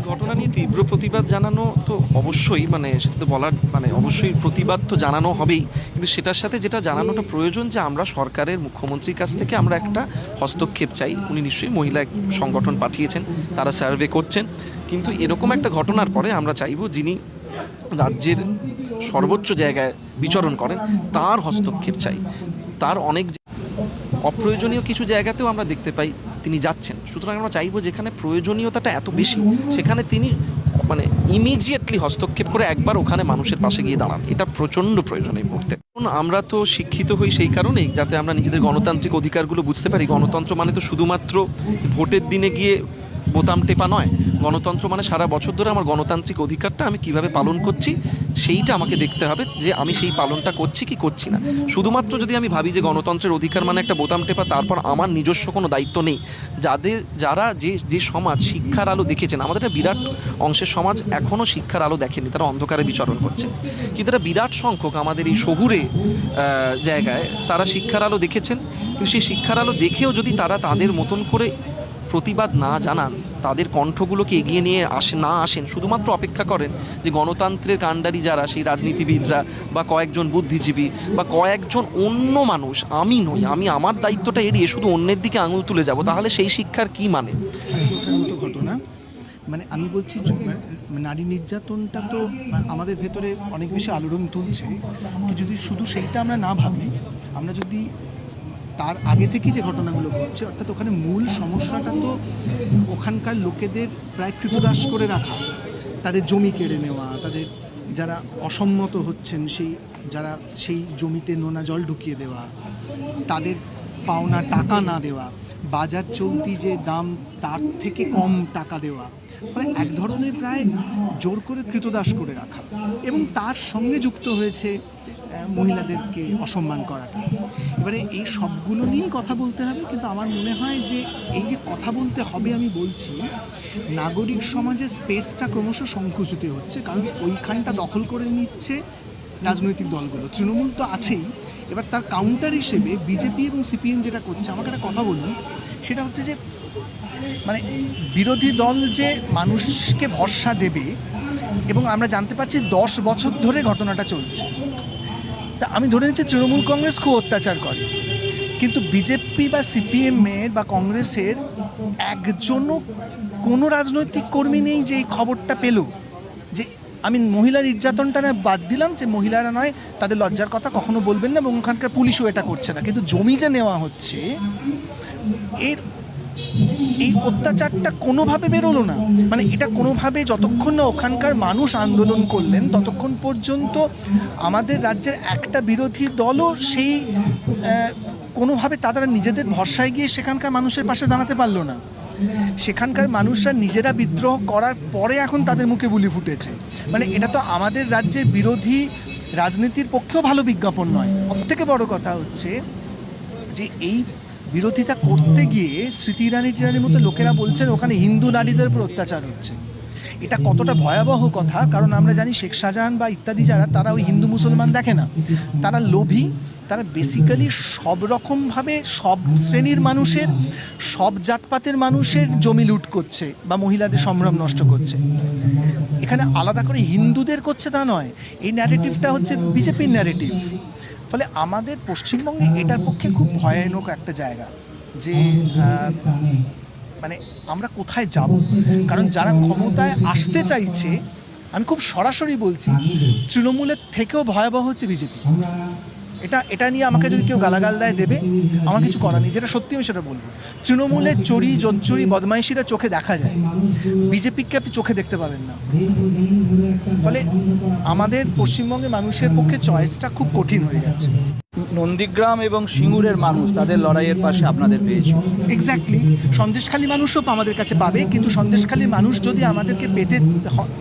এই ঘটনা নিয়ে তীব্র প্রতিবাদ জানানো তো অবশ্যই মানে সেটা তো বলার মানে অবশ্যই প্রতিবাদ তো জানানো হবেই। কিন্তু সেটার সাথে যেটা জানানোটা প্রয়োজন যে আমরা সরকারের মুখ্যমন্ত্রীর কাছ থেকে আমরা একটা হস্তক্ষেপ চাই। উনি নিশ্চয়ই মহিলা সংগঠন পাঠিয়েছেন, তারা সার্ভে করছেন। কিন্তু এরকম একটা ঘটনার পরে আমরা চাইব যিনি রাজ্যের সর্বোচ্চ জায়গায় বিচরণ করেন, তার হস্তক্ষেপ চাই। তার অনেক অপ্রয়োজনীয় কিছু জায়গাতেও আমরা দেখতে পাই তিনি যাচ্ছেন। সুতরাং আমরা চাইব যেখানে প্রয়োজনীয়তাটা এত বেশি, সেখানে তিনি মানে ইমিডিয়েটলি হস্তক্ষেপ করে একবার ওখানে মানুষের পাশে গিয়ে দাঁড়ান। এটা প্রচণ্ড প্রয়োজন এই মুহূর্তে। আমরা তো শিক্ষিত হই সেই কারণেই, যাতে আমরা নিজেদের গণতান্ত্রিক অধিকারগুলো বুঝতে পারি। গণতন্ত্র মানে তো শুধুমাত্র ভোটের দিনে গিয়ে বোতাম টেপা নয় গণতন্ত্র মানে সারা বছর ধরে আমার গণতান্ত্রিক অধিকারটা আমি কীভাবে পালন করছি, সেইটা আমাকে দেখতে হবে যে আমি সেই পালনটা করছি কি করছি না। শুধুমাত্র যদি আমি ভাবি যে গণতন্ত্রের অধিকার মানে একটা বোতাম টেপা, তারপর আমার নিজস্ব কোনো দায়িত্ব নেই। যাদের, যারা যে যে সমাজ শিক্ষার আলো দেখেছেন, আমাদের একটা বিরাট অংশের সমাজ এখনও শিক্ষার আলো দেখেনি, তারা অন্ধকারে বিচরণ করছে। কিন্তু একটা বিরাট সংখ্যক আমাদের এই শহুরে জায়গায় তারা শিক্ষার আলো দেখেছেন। কিন্তু সেই শিক্ষার আলো দেখেও যদি তারা তাদের মতন করে প্রতিবাদ না জানান, তাদের কণ্ঠগুলোকে এগিয়ে নিয়ে আসে না আসেন, শুধুমাত্র অপেক্ষা করেন যে গণতন্ত্রের কাণ্ডারি যারা, সেই রাজনীতিবিদরা বা কয়েকজন বুদ্ধিজীবী বা কয়েকজন অন্য মানুষ, আমি নই, আমি আমার দায়িত্বটা এড়িয়ে শুধু অন্যের দিকে আঙুল তুলে যাব, তাহলে সেই শিক্ষার কি মানে? ঘটনা মানে আমি বলছি নারী নির্যাতনটা তো আমাদের ভেতরে অনেক বেশি আলোড়ন তুলছে যদি শুধু সেইটা আমরা না ভাবি, আমরা যদি তার আগে থেকেই যে ঘটনাগুলো ঘটছে, অর্থাৎ ওখানে মূল সমস্যাটা তো ওখানকার লোকেদের প্রায় কৃতদাস করে রাখা, তাদের জমি কেড়ে নেওয়া, তাদের যারা অসম্মত হচ্ছেন সেই, যারা সেই জমিতে নোনা জল ঢুকিয়ে দেওয়া, তাদের পাওনা টাকা না দেওয়া, বাজার চলতি যে দাম তার থেকে কম টাকা দেওয়া, ফলে এক ধরনের প্রায় জোর করে কৃতদাস করে রাখা। এবং তার সঙ্গে যুক্ত হয়েছে মহিলাদেরকে অসম্মান করাটা। এবারে এই সবগুলো নিয়েই কথা বলতে হবে, কিন্তু আমার মনে হয় যে এই যে কথা বলতে হবে আমি বলছি, নাগরিক সমাজে স্পেসটা ক্রমশ সংকুচিত হচ্ছে, কারণ ওইখানটা দখল করে নিচ্ছে রাজনৈতিক দলগুলো। তৃণমূল তো আছেই। এবার তার কাউন্টার হিসেবে বিজেপি এবং সিপিএম যেটা করছে, আমাকে একটা কথা বলুন। সেটা হচ্ছে যে মানে বিরোধী দল যে মানুষকে ভরসা দেবে, এবং আমরা জানতে পারছি দশ বছর ধরে ঘটনাটা চলছে। তা আমি ধরে নিচ্ছি তৃণমূল কংগ্রেস খুব অত্যাচার করে। কিন্তু বিজেপি বা সিপিএমের বা কংগ্রেসের একজনও কোনো রাজনৈতিক কর্মী নেই যে এই খবরটা পেল। যে আমি মহিলা নির্যাতনটা বাদ দিলাম যে মহিলারা নয়, তাদের লজ্জার কথা কখনো বলবেন না এবং ওখানকার পুলিশও এটা করছে না। কিন্তু জমি যে নেওয়া হচ্ছে, এর এই অত্যাচারটা কোনোভাবে বেরোলো না। মানে এটা কোনোভাবে যতক্ষণ না ওখানকার মানুষ আন্দোলন করলেন, ততক্ষণ পর্যন্ত আমাদের রাজ্যের একটা বিরোধী দলও সেই কোনোভাবে তারা নিজেদের ভরসায় গিয়ে সেখানকার মানুষের পাশে দাঁড়াতে পারল না। সেখানকার মানুষরা নিজেরা বিদ্রোহ করার পরে এখন তাদের মুখে বুলি ফুটেছে। মানে এটা তো আমাদের রাজ্যের বিরোধী রাজনীতির পক্ষেও ভালো বিজ্ঞাপন নয়। সবথেকে বড় কথা হচ্ছে যে এই বিরোধিতা করতে গিয়ে স্মৃতি ইরানি টিরানির মতো লোকেরা বলছেন, ওখানে হিন্দু নারীদের উপর অত্যাচার হচ্ছে। এটা কতটা ভয়াবহ কথা, কারণ আমরা জানি শেখ শাহজাহান বা ইত্যাদি যারা, তারা ওই হিন্দু মুসলমান দেখে না। তারা লোভী, তারা বেসিক্যালি সব রকমভাবে সব শ্রেণির মানুষের, সব জাতপাতের মানুষের জমি লুট করছে বা মহিলাদের সম্ভ্রম নষ্ট করছে। এখানে আলাদা করে হিন্দুদের করছে তা নয়, এই ন্যারেটিভটা হচ্ছে বিজেপির ন্যারেটিভ ফলে আমাদের পশ্চিমবঙ্গে এটার পক্ষে খুব ভয়ানক একটা জায়গা যে মানে আমরা কোথায় যাব? কারণ যারা ক্ষমতায় আসতে চাইছে, আমি খুব সরাসরি বলছি, তৃণমূলের থেকেও ভয়াবহ হচ্ছে বিজেপি। এটা এটা নিয়ে আমাকে যদি কেউ গালাগাল দেয়, দেবে। আমার কিছু করার নেই। যেটা সত্যি আমি সেটা বলব। তৃণমূলের চুরি, জোচ্চুরি, বদমাইশিরা চোখে দেখা যায়। বিজেপিকে আপনি চোখে দেখতে পাবেন না। ফলে আমাদের পশ্চিমবঙ্গে মানুষের পক্ষে চয়েসটা খুব কঠিন হয়ে যাচ্ছে। নন্দীগ্রাম এবং সিঙ্গুরের মানুষ তাদের লড়াইয়ের পাশে আপনাদের পেয়েছে। এক্স্যাক্টলি সন্দেশখালী মানুষও আমাদের কাছে পাবে কিন্তু সন্দেশখালীর মানুষ যদি আমাদেরকে পেতে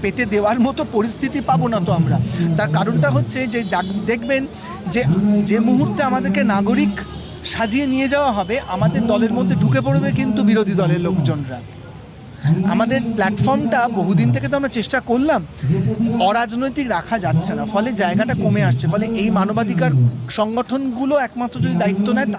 পেতে দেওয়ার মতো পরিস্থিতি পাবো না তো আমরা। তার কারণটা হচ্ছে যে দেখবেন যে যে মুহূর্তে আমাদেরকে নাগরিক সাজিয়ে নিয়ে যাওয়া হবে আমাদের দলের মধ্যে ঢুকে পড়বে কিন্তু বিরোধী দলের লোকজনরা। আমাদের প্ল্যাটফর্মটা বহুদিন থেকে তো আমরা চেষ্টা করলাম, অরাজনৈতিক রাখা যাচ্ছে না, ফলে জায়গাটা কমে আসছে, ফলে এই মানবাধিকার সংগঠনগুলো একমাত্র যদি দায়িত্ব নেয়